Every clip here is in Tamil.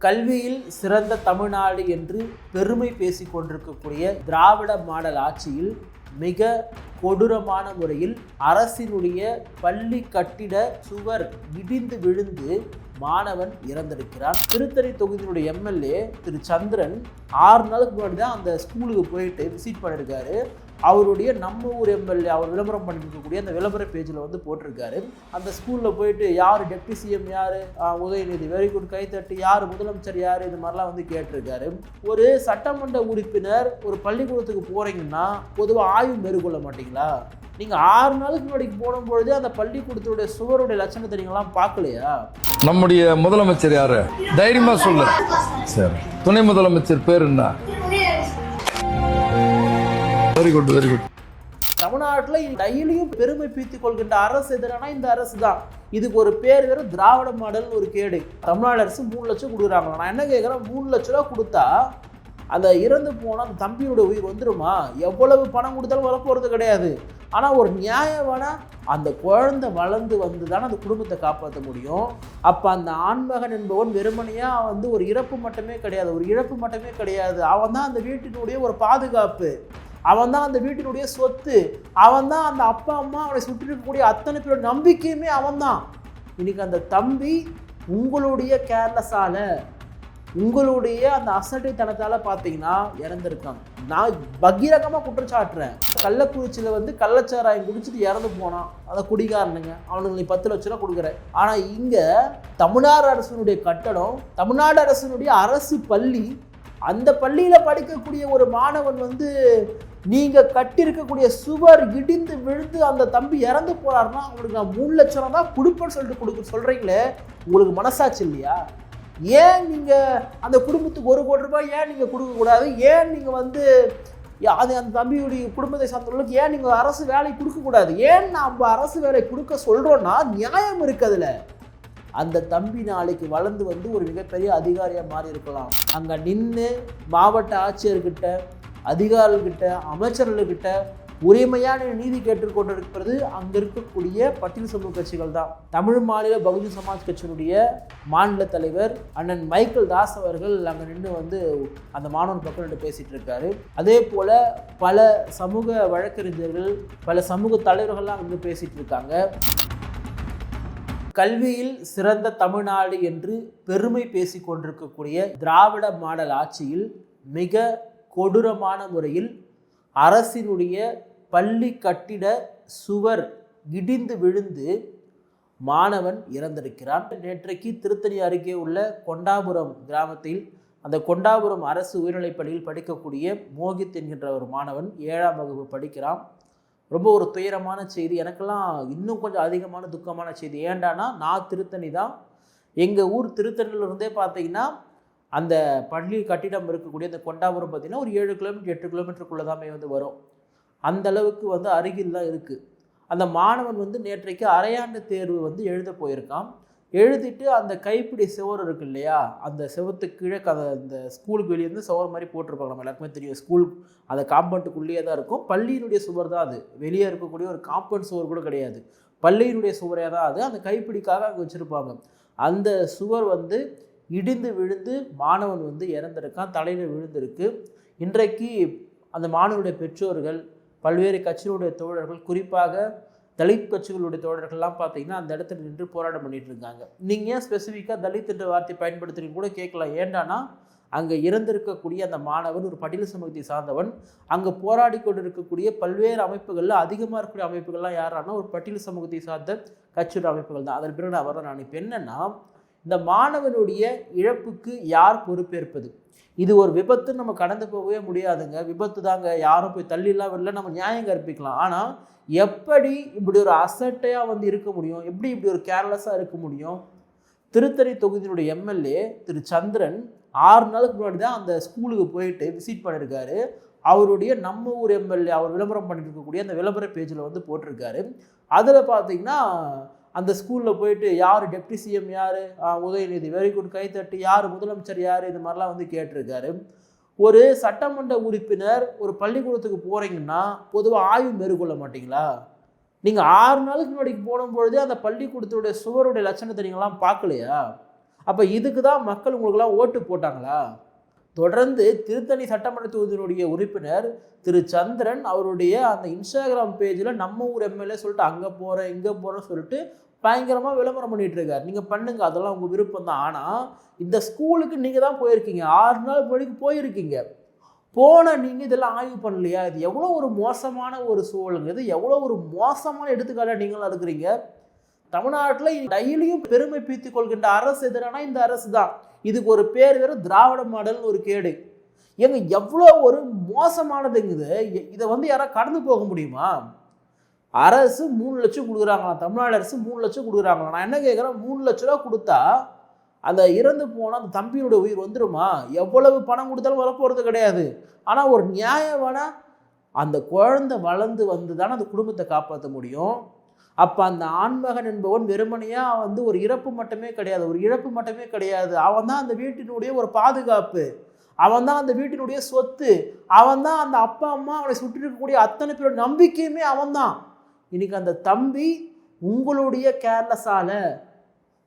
கல்வியில் சிறந்த தமிழ்நாடு என்று பெருமை பேசிக் கொண்டிருக்கக்கூடிய திராவிட மாடல் ஆட்சியில் மிக கொடூரமான முறையில் அரசினுடைய பள்ளி கட்டிட சுவர் இடிந்து விழுந்து மாணவன் இறந்திருக்கிறார் திருத்தணி தொகுதியினுடைய எம்எல்ஏ திரு சந்திரன் ஆறு நாளுக்கு முன்னாடி தான் அந்த ஸ்கூலுக்கு போயிட்டு விசிட் பண்ணியிருக்காரு அவருடைய நம்ம ஊர் எம்எல்ஏ அவர் விளம்பரம் பண்ணிருக்கக்கூடிய அந்த விளம்பர பேஜில் வந்து போட்டிருக்காரு. அந்த ஸ்கூலில் போயிட்டு யார் டெப்டி சிஎம் யார்? உதயநிதி வெரி குட் கைத்தட்டு யார் முதலமைச்சர் யார்? இது மாதிரிலாம் வந்து கேட்டிருக்காரு. ஒரு சட்டமன்ற உறுப்பினர் ஒரு பள்ளிக்கூடத்துக்கு போகிறீங்கன்னா பொதுவாக ஆய்வு மேற்கொள்ள மாட்டீங்களா? நீங்கள் ஆறு நாளுக்கு முன்னாடி போடும்பொழுது அந்த பள்ளிக்கூடத்துடைய சுவருடைய லட்சணத்தை நீங்களாம் பார்க்கலையா? நம்முடைய முதலமைச்சர் யாரு? தைரியமாக சொல்லு. சரி. துணை முதலமைச்சர் பேர் என்ன? வெரி குட் வெரி குட் தமிழ்நாட்டில் டெய்லியும் பெருமை பீத்திக் கொள்கின்ற அரசு எதுனா இந்த அரசு தான் இதுக்கு ஒரு பேர் வேறு திராவிட மாடல்னு ஒரு கேடு. தமிழ்நாடு அரசு மூணு லட்சம் கொடுக்குறாங்களா நான் என்ன கேட்குறேன் மூணு லட்ச ரூபா கொடுத்தா அந்த இறந்து போனால் அந்த தம்பியோட உயிர் வந்துருமா? எவ்வளவு பணம் கொடுத்தாலும் வரப்போகிறது கிடையாது. ஆனால் ஒரு நியாயமான அந்த குழந்தை வளர்ந்து வந்து தானே அந்த குடும்பத்தை காப்பாற்ற முடியும். அப்போ அந்த ஆண்மகன் என்பவன் வெறுமனையாக வந்து ஒரு இறப்பு மட்டுமே கிடையாது. ஒரு இழப்பு மட்டுமே கிடையாது. அவன் தான் அந்த வீட்டினுடைய ஒரு பாதுகாப்பு. அவன் தான் அந்த வீட்டினுடைய சொத்து. அவன் தான் அந்த அப்பா அம்மா அவனை சுற்றி இருக்கக்கூடிய அத்தனை பேரோட நம்பிக்கையுமே அவன் தான் இன்னைக்கு அந்த தம்பி உங்களுடைய கேர்லெஸ்ஸால் உங்களுடைய அந்த அசட்டைத்தனத்தால் பார்த்தீங்கன்னா இறந்துருக்காங்க நான் பகீரகமாக குற்றச்சாட்டுறேன் கள்ளக்குறிச்சியில் வந்து கள்ளச்சாராயம் குடிச்சிட்டு இறந்து போனான். அதை குடிகாரனுங்க. அவனுக்கு நீ பத்து லட்ச ரூபா ஆனால் இங்கே தமிழ்நாடு அரசினுடைய கட்டடம் தமிழ்நாடு அரசினுடைய அரசு பள்ளி அந்த பள்ளியில் படிக்கக்கூடிய ஒரு மாணவன் வந்து நீங்கள் கட்டியிருக்கக்கூடிய சுவர் இடிந்து விழுந்து அந்த தம்பி இறந்து போகிறாருன்னா அவனுக்கு நான் மூணு லட்சம் தான் கொடுப்பேன்னு சொல்லிட்டு கொடுக்க சொல்கிறீங்களே உங்களுக்கு மனசாட்சி இல்லையா? ஏன் நீங்கள் அந்த குடும்பத்துக்கு ஒரு கோடி ரூபாய் ஏன் நீங்கள் கொடுக்கக்கூடாது ஏன் நீங்கள் வந்து அது அந்த தம்பியுடைய குடும்பத்தை சார்ந்தவர்களுக்கு ஏன் நீங்கள் அரசு வேலை கொடுக்கக்கூடாது ஏன் நம்ம அரசு வேலை கொடுக்க சொல்கிறோன்னா நியாயம் இருக்குது அதில். அந்த தம்பி நாளைக்கு வளர்ந்து வந்து ஒரு மிகப்பெரிய அதிகாரியாக மாறி இருக்கலாம் அங்கே நின்று மாவட்ட ஆட்சியர்கிட்ட அதிகாரிகிட்ட அமைச்சர்கள்கிட்ட உரிமையான நீதி கேட்டுக்கொண்டிருக்கிறது அங்கே இருக்கக்கூடிய பட்டியல் சமூக கட்சிகள் தான். தமிழ் மாநில பகுஜன் சமாஜ் கட்சியினுடைய மாநில தலைவர் அண்ணன் மைக்கேல் தாஸ் அவர்கள் அங்கே நின்று வந்து அந்த மாணவன் பக்கம் நின்று பேசிகிட்டு இருக்காரு. அதே போல் பல சமூக வழக்கறிஞர்கள் பல சமூக தலைவர்கள்லாம் வந்து பேசிகிட்டு இருக்காங்க. கல்வியில் சிறந்த தமிழ்நாடு என்று பெருமை பேசி கொண்டிருக்கக்கூடிய திராவிட மாடல் ஆட்சியில் மிக கொடூரமான முறையில் அரசினுடைய பள்ளி கட்டிட சுவர் இடிந்து விழுந்து மாணவன் இறந்திருக்கிறான். நேற்றைக்கு திருத்தணி அருகே உள்ள கொண்டாபுரம் கிராமத்தில் அந்த கொண்டாபுரம் அரசு உயர்நிலைப் பள்ளியில் படிக்கக்கூடிய மோகித் என்கின்ற ஒரு மாணவன் ஏழாம் வகுப்பு படிக்கிறான். ரொம்ப ஒரு துயரமான செய்தி. எனக்கெல்லாம் இன்னும் கொஞ்சம் அதிகமான துக்கமான செய்தி. ஏண்டானா நான் திருத்தணி தான். எங்கள் ஊர் திருத்தணிலிருந்தே பார்த்தீங்கன்னா அந்த பள்ளி கட்டிடம் இருக்கக்கூடிய அந்த கொண்டாபுரம் பார்த்திங்கன்னா ஒரு ஏழு கிலோமீட்டர் எட்டு கிலோமீட்டருக்குள்ளே தாமே வந்து வரும். அந்த அளவுக்கு வந்து அருகில் தான் இருக்குது அந்த மாணவன் வந்து நேற்றைக்கு அரையாண்டு தேர்வு வந்து எழுத போயிருக்கான். எழுதிட்டு அந்த கைப்பிடி சுவர் இருக்கு இல்லையா? அந்த செவத்துக்கு கீழே க- அந்த ஸ்கூலுக்கு வெளியே இருந்து சுவர் மாதிரி போட்டிருப்பாங்க நம்ம எல்லாருக்குமே தெரியும். ஸ்கூல் அந்த காம்பவுண்டுக்குள்ளேயே தான் இருக்கும். பள்ளியினுடைய சுவர் தான் அது. வெளியே இருக்கக்கூடிய ஒரு காம்பவுண்ட் சுவர் கூட கிடையாது. பள்ளியினுடைய சுவரே தான் அது. அந்த கைப்பிடிக்காக அங்கே வச்சுருப்பாங்க. அந்த சுவர் வந்து இடிந்து விழுந்து மாணவன் வந்து இறந்திருக்கான். தலையில் விழுந்திருக்கு. இன்றைக்கு அந்த மாணவனுடைய பெற்றோர்கள் பல்வேறு கட்சியினுடைய தோழர்கள் குறிப்பாக தலித் கட்சிகளுடைய தோழர்கள்லாம் பார்த்தீங்கன்னா அந்த இடத்துல நின்று போராட்டம் பண்ணிட்டு இருக்காங்க. நீங்கள் ஏன் ஸ்பெசிஃபிக்காக தலித் என்ற வார்த்தை பயன்படுத்துறீங்க கூட கேட்கலாம். ஏண்டானா அங்கே இறந்திருக்கக்கூடிய அந்த மாணவன் ஒரு பட்டியல் சமூகத்தை சார்ந்தவன் அங்கே போராடி கொண்டிருக்கக்கூடிய பல்வேறு அமைப்புகளில் அதிகமாக இருக்கக்கூடிய அமைப்புகள்லாம் யாரானா ஒரு பட்டியல் சமூகத்தை சார்ந்த கட்சியோட அமைப்புகள் தான் அதன் பிறகு நான் வர நான் இப்போ என்னென்னா இந்த மாணவனுடைய இழப்புக்கு யார் பொறுப்பேற்பது? இது ஒரு விபத்து நம்ம கடந்து போகவே முடியாதுங்க. விபத்து தாங்க. யாரும் போய் தள்ளிலாம் வரல. நம்ம நியாயம் கற்பிக்கலாம் ஆனால் எப்படி இப்படி ஒரு அசட்டையாக வந்து இருக்க முடியும்? எப்படி இப்படி ஒரு கேர்லெஸ்ஸாக இருக்க முடியும்? திருத்தணி தொகுதியினுடைய எம்எல்ஏ திரு சந்திரன் ஆறு நாளுக்கு முன்னாடி தான் அந்த ஸ்கூலுக்கு போயிட்டு விசிட் பண்ணியிருக்காரு அவருடைய நம்ம ஊர் எம்எல்ஏ அவர் விளம்பரம் பண்ணிட்டு இருக்கக்கூடிய அந்த விளம்பர பேஜில் வந்து போட்டிருக்காரு. அதில் பார்த்தீங்கன்னா அந்த ஸ்கூலில் போயிட்டு யார் டெப்டி சிஎம் யார்? உதயநிதி. வெரி குட் கைத்தட்டு யார்? முதலமைச்சர் யார்? இது மாதிரிலாம் வந்து கேட்டிருக்காரு. ஒரு சட்டமன்ற உறுப்பினர் ஒரு பள்ளிக்கூடத்துக்கு போகிறீங்கன்னா பொதுவாக ஆய்வு மேற்கொள்ள மாட்டீங்களா? நீங்கள் ஆறு நாளுக்கு முன்னாடி போடும்பொழுதே அந்த பள்ளிக்கூடத்துடைய சுவருடைய லட்சணத்தை நீங்களாம் பார்க்கலையா? அப்போ இதுக்கு தான் மக்கள் உங்களுக்கெல்லாம் ஓட்டு போட்டாங்களா? தொடர்ந்து திருத்தணி சட்டமன்ற தொகுதியினுடைய உறுப்பினர் திரு சந்திரன் அவருடைய அந்த இன்ஸ்டாகிராம் பேஜில் நம்ம ஊர் எம்எல்ஏ சொல்லிட்டு அங்கே போகிறேன் இங்கே போகிறேன்னு சொல்லிட்டு பயங்கரமாக விளம்பரம் பண்ணிகிட்டு இருக்காரு. நீங்கள் பண்ணுங்க. அதெல்லாம் உங்கள் விருப்பம் தான். ஆனால் இந்த ஸ்கூலுக்கு நீங்கள் தான் போயிருக்கீங்க. ஆறு நாள் படிக்கு போயிருக்கீங்க. போன நீங்கள் இதெல்லாம் ஆய்வு பண்ணலையா? இது எவ்வளோ ஒரு மோசமான ஒரு சூழலுங்க. இது எவ்வளோ ஒரு மோசமான எடுத்துக்காட்டாக நீங்களும் இருக்கிறீங்க. தமிழ்நாட்டில் டெய்லியும் பெருமை பீத்திக் கொள்கின்ற அரசு எதிரானா இந்த அரசு தான். இதுக்கு ஒரு பேர் வேறு திராவிட மாடல்னு ஒரு கேடு. ஏங்க எவ்வளோ ஒரு மோசமானதுங்குது. இதை வந்து யாராவது கடந்து போக முடியுமா? அரசு மூணு லட்சம் கொடுக்குறாங்களாம் தமிழ்நாடு அரசு மூணு லட்சம் கொடுக்குறாங்களாம் நான் என்ன கேட்குறேன்? மூணு லட்ச ரூபா கொடுத்தா அந்த இறந்து போனால் அந்த தம்பியோட உயிர் வந்துருமா? எவ்வளவு பணம் கொடுத்தாலும் வரப்போகிறது கிடையாது. ஆனால் ஒரு நியாயமான அந்த குழந்தை வளர்ந்து வந்து தானே அந்த குடும்பத்தை காப்பாற்ற முடியும்? அப்போ அந்த ஆண்மகன் என்பவன் வெறுமனையாக வந்து ஒரு இறப்பு மட்டுமே கிடையாது. ஒரு இழப்பு மட்டுமே கிடையாது. அவன் தான் அந்த வீட்டினுடைய ஒரு பாதுகாப்பு. அவன் தான் அந்த வீட்டினுடைய சொத்து. அவன் தான் அந்த அப்பா அம்மா அவனை சுற்றி இருக்கக்கூடிய அத்தனை பேரோட நம்பிக்கையுமே அவன் தான் இன்னைக்கு அந்த தம்பி உங்களுடைய கேர்லெஸ்ஸால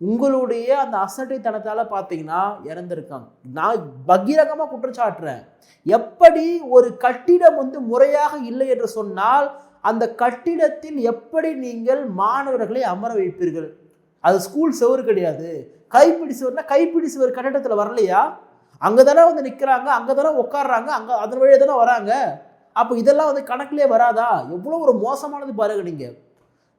உங்களுடைய அந்த அசட்டைத்தனத்தால் பார்த்தீங்கன்னா இறந்திருக்காங்க நான் பகிரங்கமாக குற்றச்சாட்டுறேன் எப்படி ஒரு கட்டிடம் வந்து முறையாக இல்லை என்று சொன்னால் அந்த கட்டிடத்தில் எப்படி நீங்கள் மாணவர்களை அமர வைப்பீர்கள்? அது ஸ்கூல் செவரு கிடையாது. கைப்பிடி சுவர்னா கைப்பிடி சுவர் கட்டிடத்தில் வரலையா? அங்கே தானே வந்து நிற்கிறாங்க அங்கே தானே உட்காடுறாங்க அங்கே அதன் வழியே தானே வராங்க? அப்போ இதெல்லாம் வந்து கணக்கிலே வராதா? எவ்வளோ ஒரு மோசமானது பாருங்க நீங்கள்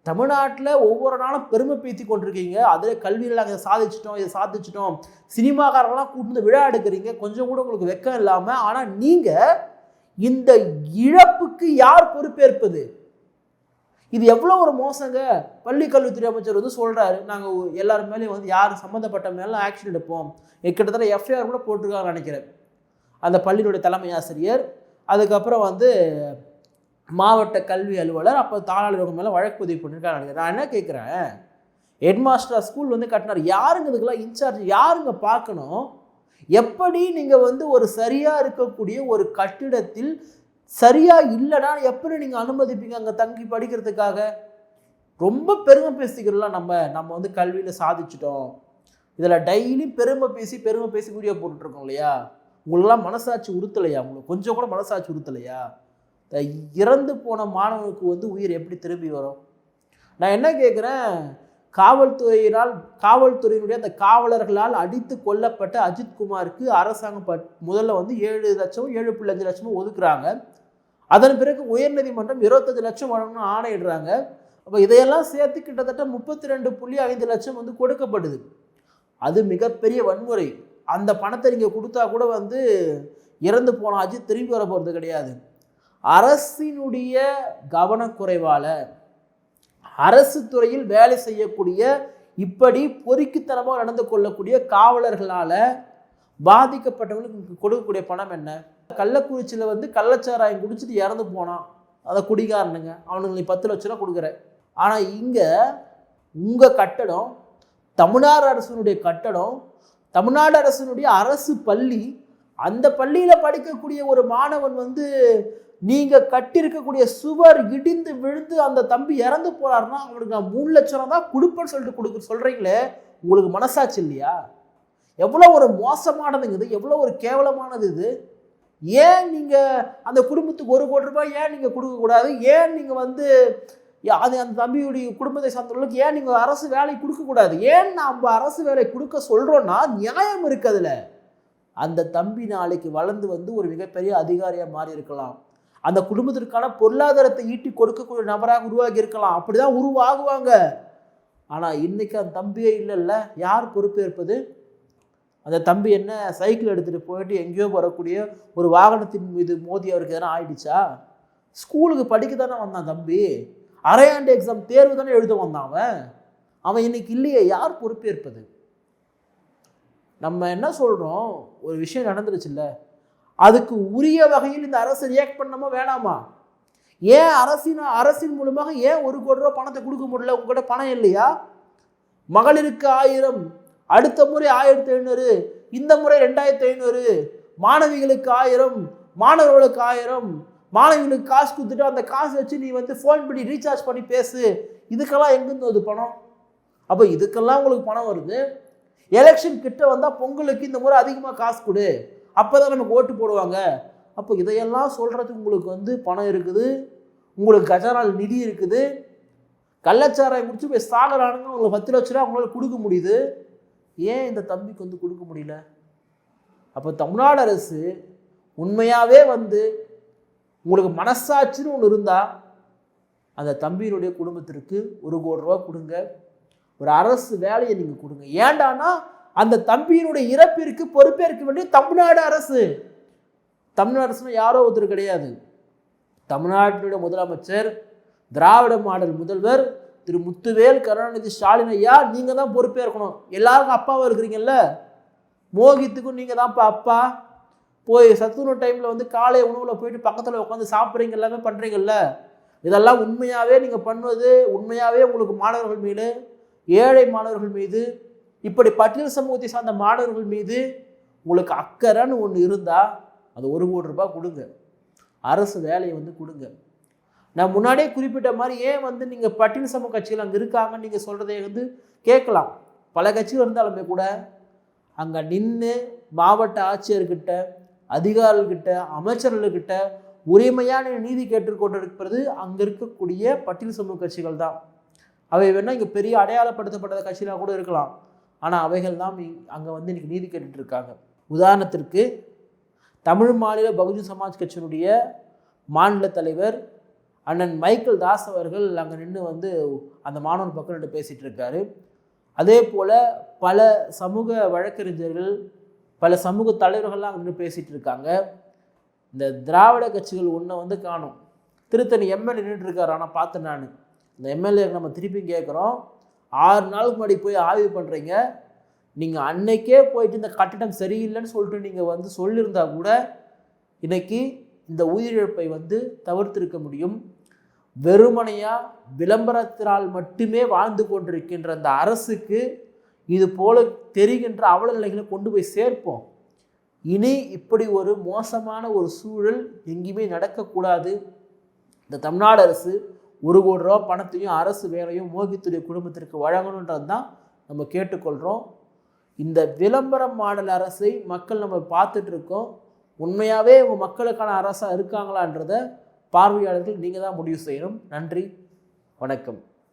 தமிழ்நாட்டில் ஒவ்வொரு நாளும் பெருமை பேத்தி கொண்டிருக்கீங்க. அதில் கல்வியில் நாங்கள் சாதிச்சிட்டோம் இதை சாதிச்சிட்டோம். சினிமாக்காரங்களாம் கூட்டு வந்து விழா எடுக்கிறீங்க. கொஞ்சம் கூட உங்களுக்கு வெக்கம் இல்லாமல் ஆனால் நீங்கள் இந்த இழப்புக்கு யார் பொறுப்பேற்பது? இது எவ்வளோ ஒரு மோசங்க. பள்ளி கல்வித்துறை அமைச்சர் வந்து சொல்கிறாரு நாங்கள் எல்லாரும் மேலேயும் வந்து யார் சம்மந்தப்பட்ட மேலே ஆக்ஷன் எடுப்போம் கிட்டத்தட்ட எஃப்ஐஆர் கூட போட்டிருக்காங்கன்னு நினைக்கிறேன். அந்த பள்ளியினுடைய தலைமை ஆசிரியர் அதுக்கப்புறம் வந்து மாவட்ட கல்வி அலுவலர் அப்போ தாளாளர்கள் மேலே வழக்கு பதிவு பண்ணியிருக்காங்க நினைக்கிறேன். நான் என்ன கேட்குறேன் ஹெட்மாஸ்டர் ஸ்கூல் வந்து கட்டினார். யாருங்க இதுக்கெல்லாம் இன்சார்ஜ் யாருங்க பார்க்கணும்? எப்படி நீங்கள் வந்து ஒரு சரியாக இருக்கக்கூடிய ஒரு கட்டிடத்தில் சரியாக இல்லைனா எப்படி நீங்கள் அனுமதிப்பீங்க அங்கே தங்கி படிக்கிறதுக்காக? ரொம்ப பெருமை பேசிக்கிறலாம் நம்ம நம்ம வந்து கல்வியில் சாதிச்சிட்டோம். இதில் டெய்லி பெருமை பேசி பெருமை பேசி வீடியோ போட்டுட்ருக்கோம் இல்லையா? உங்களெல்லாம் மனசாட்சி உறுத்தலையா? உங்களுக்கு கொஞ்சம் கூட மனசாட்சி உறுத்தலையா? இறந்து போன மாணவனுக்கு வந்து உயிர் எப்படி திரும்பி வரும்? நான் என்ன கேட்குறேன் காவல்துறையினால் காவல்துறையினுடைய அந்த காவலர்களால் அடித்து கொல்லப்பட்ட அஜித்குமாருக்கு அரசாங்கம் பட் முதல்ல வந்து ஏழு லட்சம் ஏழு புள்ளி அஞ்சு லட்சமும் ஒதுக்குறாங்க. அதன் பிறகு உயர்நீதிமன்றம் இருபத்தஞ்சு லட்சம் வழங்கணும்னு ஆணையிடுறாங்க. அப்போ இதையெல்லாம் சேர்த்து கிட்டத்தட்ட முப்பத்தி ரெண்டு புள்ளி ஐந்து லட்சம் வந்து கொடுக்கப்படுது அது மிகப்பெரிய வன்முறை. அந்த பணத்தை நீங்கள் கொடுத்தா கூட வந்து இறந்து போன அஜித் திரும்பி வர போகிறது கிடையாது. அரசினுடைய கவனக்குறைவால் அரசு துறையில் வேலை செய்யக்கூடிய இப்படி பொறுக்கித்தனமாக நடந்து கொள்ளக்கூடிய காவலர்களால் பாதிக்கப்பட்டவங்களுக்கு கொடுக்கக்கூடிய பணம் என்ன? கள்ளக்குறிச்சியில் வந்து கள்ளச்சாராயம் குடிச்சிட்டு இறந்து போனான். அதை குடிகாரனுங்க. அவனுங்களை பத்து லட்ச ரூபா கொடுக்குறேன் ஆனால் இங்கே உங்கள் கட்டடம் தமிழ்நாடு அரசினுடைய கட்டடம் தமிழ்நாடு அரசினுடைய அரசு பள்ளி அந்த பள்ளியில் படிக்கக்கூடிய ஒரு மாணவன் வந்து நீங்கள் கட்டியிருக்கக்கூடிய சுவர் இடிந்து விழுந்து அந்த தம்பி இறந்து போகிறாருன்னா அவனுக்கு நான் மூணு லட்சம் தான் கொடுப்பேன்னு சொல்லிட்டு கொடுக்க சொல்கிறீங்களே உங்களுக்கு மனசாட்சி இல்லையா? எவ்வளோ ஒரு மோசமானதுங்க இது எவ்வளோ ஒரு கேவலமானது இது. ஏன் நீங்கள் அந்த குடும்பத்துக்கு ஒரு கோடி ரூபாய் ஏன் நீங்கள் கொடுக்கக்கூடாது ஏன் நீங்கள் வந்து அது அந்த தம்பியுடைய குடும்பத்தை சார்ந்தவர்களுக்கு ஏன் நீங்கள் அரசு வேலை கொடுக்கக்கூடாது ஏன் நம்ம அரசு வேலை கொடுக்க சொல்கிறோன்னா நியாயம் இருக்குது அதில். அந்த தம்பி நாளைக்கு வளர்ந்து வந்து ஒரு மிகப்பெரிய அதிகாரியாக மாறி இருக்கலாம் அந்த குடும்பத்திற்கான பொருளாதாரத்தை ஈட்டி கொடுக்கக்கூடிய நபராக உருவாகி இருக்கலாம். அப்படிதான் உருவாகுவாங்க. ஆனால் இன்னைக்கு அந்த தம்பியே இல்லைல்ல. யார் பொறுப்பேற்பது? அந்த தம்பி என்ன சைக்கிள் எடுத்துகிட்டு போயிட்டு எங்கேயோ வரக்கூடிய ஒரு வாகனத்தின் மீது மோதி அவருக்கு எதனா ஆயிடுச்சா? ஸ்கூலுக்கு படிக்க தானே வந்தான் தம்பி. அரையாண்டு எக்ஸாம் தேர்வு தானே எழுத வந்தான் அவன். அவன் இன்னைக்கு இல்லையே. யார் பொறுப்பேற்பது? நம்ம என்ன சொல்கிறோம் ஒரு விஷயம் நடந்துருச்சுல்ல. அதுக்கு உரிய வகையில் இந்த அரசு ரியாக்ட் பண்ணாமா வேணாமா? ஏன் அரசின் அரசின் மூலமாக ஏன் ஒரு கோடி ரூபா பணத்தை கொடுக்க முடியல? உங்கள்கிட்ட பணம் இல்லையா? மகளிருக்கு ஆயிரம் அடுத்த முறை ஆயிரத்தி ஐநூறு இந்த முறை ரெண்டாயிரத்தி ஐநூறு மாணவிகளுக்கு ஆயிரம் மாணவர்களுக்கு ஆயிரம் மாணவிகளுக்கு காசு கொடுத்துட்டு அந்த காசு வச்சு நீ வந்து ஃபோன் பண்ணி ரீசார்ஜ் பண்ணி பேசு. இதுக்கெல்லாம் எங்கேருந்து வருது பணம்? அப்போ இதுக்கெல்லாம் உங்களுக்கு பணம் வருது. எலெக்ஷன் கிட்ட வந்தால் பொங்கலுக்கு இந்த முறை அதிகமாக காசு கொடு. அப்போ தான் நமக்கு ஓட்டு போடுவாங்க. அப்போ இதையெல்லாம் சொல்கிறதுக்கு உங்களுக்கு வந்து பணம் இருக்குது. உங்களுக்கு கஜானால் நிதி இருக்குது. கள்ளச்சாராயம் குடிச்சு போய் சாகரானுங்க உங்களுக்கு பத்து லட்ச ரூபா உங்களால் கொடுக்க முடியுது. ஏன் இந்த தம்பிக்கு வந்து கொடுக்க முடியல? அப்போ தமிழ்நாடு அரசு உண்மையாகவே வந்து உங்களுக்கு மனசாட்சின்னு ஒன்று இருந்தால் அந்த தம்பியினுடைய குடும்பத்திற்கு ஒரு கோடி ரூபா கொடுங்க. ஒரு அரசு வேலையை நீங்கள் கொடுங்க. ஏண்டானா அந்த தம்பியினுடைய இறப்பிற்கு பொறுப்பேற்க வேண்டிய தமிழ்நாடு அரசு. தமிழ்நாடு அரசுனா யாரோ ஒருத்தர் கிடையாது. தமிழ்நாட்டினுடைய முதலமைச்சர் திராவிட மாடல் முதல்வர் திரு முத்துவேல் கருணாநிதி ஸ்டாலின் ஐயா நீங்கள் தான் பொறுப்பேற்கணும். எல்லாருக்கும் அப்பாவும் இருக்கிறீங்கல்ல? மோகித்துக்கும் நீங்கள் தான்ப்பா அப்பா. போய் சத்துணவு டைமில் வந்து காலை உணவில் போயிட்டு பக்கத்தில் உட்காந்து சாப்பிட்றீங்க எல்லாமே பண்ணுறீங்கல்ல இதெல்லாம் உண்மையாகவே நீங்கள் பண்ணுவது உண்மையாகவே உங்களுக்கு மாணவர்கள் மீது ஏழை மாணவர்கள் மீது இப்படி பட்டியல் சமூகத்தை சார்ந்த மாணவர்கள் மீது உங்களுக்கு அக்கறைன்னு ஒன்று இருந்தால் அது ஒரு கோடி ரூபாய் கொடுங்க. அரசு வேலையை வந்து கொடுங்க. நான் முன்னாடியே குறிப்பிட்ட மாதிரி ஏன் வந்து நீங்கள் பட்டியல் சமூக கட்சிகள் அங்கே இருக்காங்கன்னு நீங்கள் சொல்கிறதே வந்து கேட்கலாம். பல கட்சிகள் இருந்தாலுமே கூட அங்கே நின்று மாவட்ட ஆட்சியர்கிட்ட அதிகாரிகிட்ட அமைச்சர்கள்கிட்ட உரிமையான நீதி கேட்டுக்கொண்டிருக்கிறது அங்கே இருக்கக்கூடிய பட்டியல் சமூக கட்சிகள் தான். அவை வேணால் இங்கே பெரிய அடையாளப்படுத்தப்பட்ட கட்சிகளாக கூட இருக்கலாம். ஆனால் அவைகள் தான் அங்கே வந்து இன்றைக்கி நீதி கேட்டுட்டு இருக்காங்க உதாரணத்திற்கு தமிழ் மாநில பகுஜன் சமாஜ் கட்சியினுடைய மாநில தலைவர் அண்ணன் மைக்கேல் தாஸ் அவர்கள் அங்கே நின்று வந்து அந்த மாணவன் பக்கம் நின்று பேசிகிட்டு இருக்காரு அதே போல் பல சமூக வழக்கறிஞர்கள் பல சமூக தலைவர்கள்லாம் அங்கே நின்று பேசிகிட்டு இருக்காங்க இந்த திராவிட கட்சிகள் ஒன்றை வந்து காணும். திருத்தணி எம்எல்ஏ நின்றுட்டுருக்காரு ஆனால் பார்த்தேன் நான். இந்த எம்எல்ஏ நம்ம திருப்பி கேட்குறோம் ஆறு நாளுக்கு முன்னாடி போய் ஆய்வு பண்ணுறீங்க நீங்கள் அன்னைக்கே போயிட்டு இந்த கட்டிடம் சரியில்லைன்னு சொல்லிட்டு நீங்கள் வந்து சொல்லியிருந்தா கூட இன்னைக்கு இந்த உயிரிழப்பை வந்து தவிர்த்திருக்க முடியும். வெறுமனையாக விளம்பரத்தினால் மட்டுமே வாழ்ந்து கொண்டிருக்கின்ற அந்த அரசுக்கு இது போல தெரிகின்ற அவல நிலைகளை கொண்டு போய் சேர்ப்போம். இனி இப்படி ஒரு மோசமான ஒரு சூழல் எங்கேயுமே நடக்கக்கூடாது. இந்த தமிழ்நாடு அரசு ஒரு கோடி ரூபா பணத்தையும் அரசு வேலையும் மோகித்துடைய குடும்பத்திற்கு வழங்கணுன்றது தான் நம்ம கேட்டுக்கொள்கிறோம் இந்த விளம்பரம் மாடல் அரசை மக்கள் நம்ம பார்த்துட்ருக்கோம் உண்மையாகவே உங்கள் மக்களுக்கான அரசாக இருக்காங்களான்றத பார்வையாளர்கள் நீங்கள் தான் முடிவு செய்யணும். நன்றி வணக்கம்.